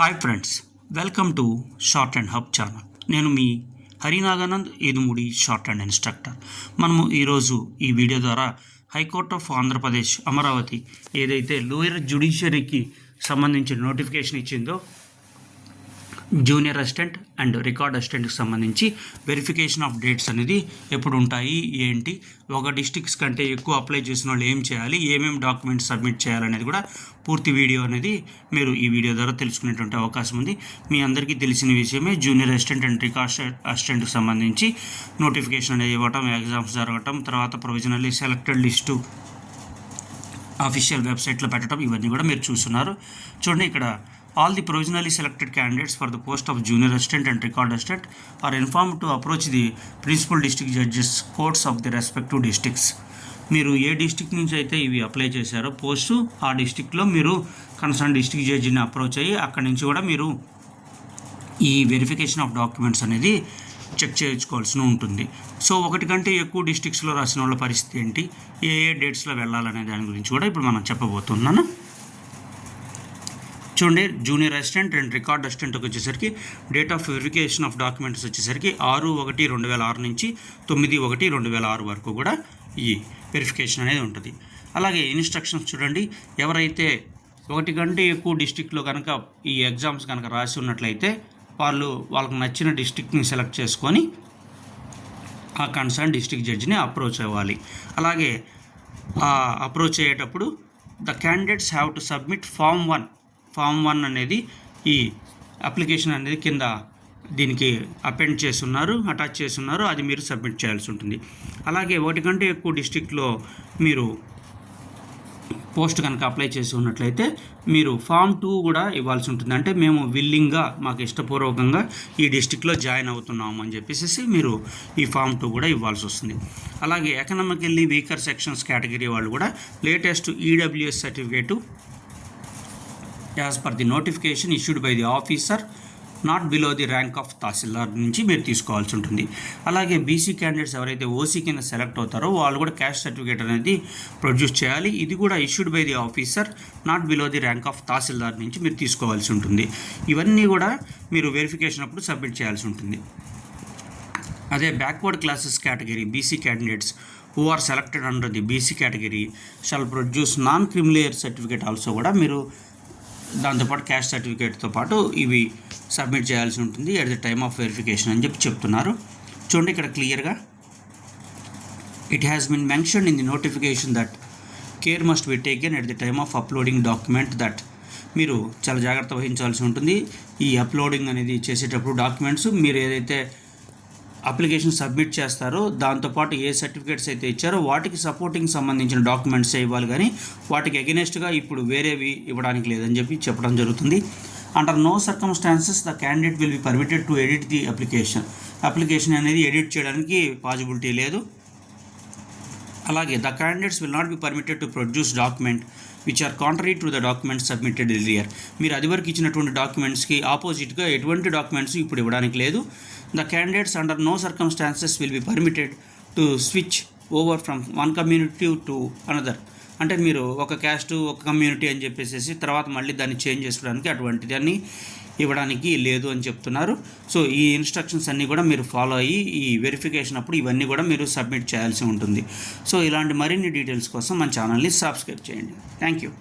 Hi friends welcome to shorthand hub channel నేను మీ Harinaganand Edumudi shorthand instructor మనము ఈరోజు ఈ వీడియో ద్వారా హైకోర్ట్ ఆఫ్ ఆంధ్రప్రదేశ్ అమరావతి ఏదైతే లోయర్ జ్యుడిషియరీకి సంబంధించిన నోటిఫికేషన్ ఇచ్చిందో జూనియర్ అసిస్టెంట్ అండ్ రికార్డ్ అసిస్టెంట్కి సంబంధించి వెరిఫికేషన్ ఆఫ్ డేట్స్ అనేది ఎప్పుడు ఉంటాయి ఏంటి? ఒక డిస్టిక్స్ కంటే ఎక్కువ అప్లై చేసిన వాళ్ళు ఏం చేయాలి ఏమేమి డాక్యుమెంట్స్ సబ్మిట్ చేయాలనేది కూడా పూర్తి వీడియో అనేది మీరు ఈ వీడియో ద్వారా తెలుసుకునేటువంటి అవకాశం ఉంది. మీ అందరికీ తెలిసిన విషయమే జూనియర్ అసిస్టెంట్ అండ్ రికార్డ్ అసిస్టెంట్కి సంబంధించి నోటిఫికేషన్ అనేది ఇవ్వటం ఎగ్జామ్స్ జరగటం తర్వాత ప్రొవిజనల్లీ సెలెక్టెడ్ లిస్టు అఫీషియల్ వెబ్సైట్లో పెట్టడం ఇవన్నీ కూడా మీరు చూస్తున్నారు. చూడండి ఇక్కడ all the provisionally selected candidates for the post of junior assistant and record assistant are inform to approach the principal district judges courts of the respective districts మీరు ఏ డిస్టిక్ నుంచి అయితే ఇవి అప్లై చేశారో పోస్టు ఆ డిస్టిక్లో మీరు కన్సర్న్ డిస్ట్రిక్ట్ జడ్జిని అప్రోచ్ అయ్యి అక్కడి నుంచి కూడా మీరు ఈ వెరిఫికేషన్ ఆఫ్ డాక్యుమెంట్స్ అనేది చెక్ చేయించుకోవాల్సి ఉంటుంది. సో ఒకటి కంటే ఎక్కువ డిస్టిక్స్లో రాసిన వాళ్ళ పరిస్థితి ఏంటి? ఏ ఏ డేట్స్లో వెళ్ళాలనే దాని గురించి కూడా ఇప్పుడు మనం చెప్పబోతున్నాను? చూడండి జూనియర్ అసిస్టెంట్ అండ్ రికార్డ్ అసిస్టెంట్కి వచ్చేసరికి date of verification of documents వచ్చేసరికి ఆరు ఒకటి రెండు వేల ఆరు నుంచి తొమ్మిది ఒకటి రెండు వేల ఆరు వరకు కూడా ఈ వెరిఫికేషన్ అనేది ఉంటుంది. అలాగే ఇన్స్ట్రక్షన్స్ చూడండి. ఎవరైతే ఒకటి కంటే ఎక్కువ డిస్టిక్లో కనుక ఈ ఎగ్జామ్స్ కనుక రాసి ఉన్నట్లయితే వాళ్ళు వాళ్ళకి నచ్చిన డిస్టిక్ని సెలెక్ట్ చేసుకొని ఆ కన్సర్న్ డిస్ట్రిక్ట్ జడ్జిని అప్రోచ్ అవ్వాలి. అలాగే అప్రోచ్ అయ్యేటప్పుడు the candidates have to submit form one form one అనేది ఈ అప్లికేషన్ అనేది కింద దీనికి అపెండ్ చేస్తున్నారు అటాచ్ చేస్తున్నారు అది మీరు సబ్మిట్ చేయాల్సి ఉంటుంది. అలాగే ఒకటి కంటే ఎక్కువ డిస్టిక్లో మీరు పోస్ట్ కనుక అప్లై చేసి ఉన్నట్లయితే మీరు ఫామ్ టూ కూడా ఇవ్వాల్సి ఉంటుంది. అంటే మేము విల్లింగ్గా మాకు ఇష్టపూర్వకంగా ఈ డిస్టిక్లో జాయిన్ అవుతున్నాము అని చెప్పేసి మీరు ఈ ఫామ్ టూ కూడా ఇవ్వాల్సి వస్తుంది. అలాగే ఎకనామికల్లీ వీకర్ సెక్షన్స్ కేటగిరీ వాళ్ళు కూడా latest EWS certificate as per the notification issued by the officer not below the rank of tahsildar నుంచి మీరు తీసుకోవాల్సి ఉంటుంది. అలాగే బీసీ క్యాండిడేట్స్ ఎవరైతే ఓసీ కింద సెలెక్ట్ అవుతారో వాళ్ళు కూడా క్యాస్ట్ సర్టిఫికేట్ అనేది ప్రొడ్యూస్ చేయాలి. ఇది కూడా issued by the officer not below the rank of tahsildar నుంచి మీరు తీసుకోవాల్సి ఉంటుంది. ఇవన్నీ కూడా మీరు వెరిఫికేషన్ అప్పుడు సబ్మిట్ చేయాల్సి ఉంటుంది. అదే backward classes category BC candidates who are selected under the BC category shall produce non creamy layer certificate also కూడా మీరు దాంతోపాటు క్యాస్ట్ సర్టిఫికేట్తో పాటు ఇవి సబ్మిట్ చేయాల్సి ఉంటుంది. At the time of verification అని చెప్పి చెప్తున్నారు. చూడండి ఇక్కడ క్లియర్గా. It has been mention in the notification that care must be taken at the time of uploading document that మీరు చాలా జాగ్రత్త వహించాల్సి ఉంటుంది. ఈ అప్లోడింగ్ అనేది చేసేటప్పుడు డాక్యుమెంట్స్ మీరు ఏదైతే అప్లికేషన్ సబ్మిట్ చేస్తారో దాంతోపాటు ఏ సర్టిఫికేట్స్ అయితే ఇచ్చారో వాటికి సపోర్టింగ్ సంబంధించిన డాక్యుమెంట్స్ ఇవ్వాలి కానీ వాటికి అగెనెస్ట్గా ఇప్పుడు వేరేవి ఇవ్వడానికి లేదని చెప్పి చెప్పడం జరుగుతుంది. Under no circumstances the candidate will be permitted to edit the application application అనేది ఎడిట్ చేయడానికి పాజిబిలిటీ లేదు. అలాగే the candidates will not be permitted to produce document which are contrary to the documents submitted earlier మీరు అదివరకు ఇచ్చినటువంటి డాక్యుమెంట్స్కి ఆపోజిట్గా ఎటువంటి documents ఇప్పుడు ఇవ్వడానికి లేదు. The candidates under no circumstances will be permitted to switch over from one community to another అంటే మీరు ఒక క్యాస్ట్ ఒక కమ్యూనిటీ అని చెప్పేసి తర్వాత మళ్ళీ దాన్ని చేంజ్ చేసుకోవడానికి అటువంటి దాన్ని ఇవ్వడానికి లేదు అని చెప్తున్నారు. సో ఈ ఇన్స్ట్రక్షన్స్ అన్నీ కూడా మీరు ఫాలో అయ్యి ఈ వెరిఫికేషన్ అప్పుడు ఇవన్నీ కూడా మీరు సబ్మిట్ చేయాల్సి ఉంటుంది. సో ఇలాంటి మరిన్ని డీటెయిల్స్ కోసం మన ఛానల్ని సబ్స్క్రైబ్ చేయండి. Thank you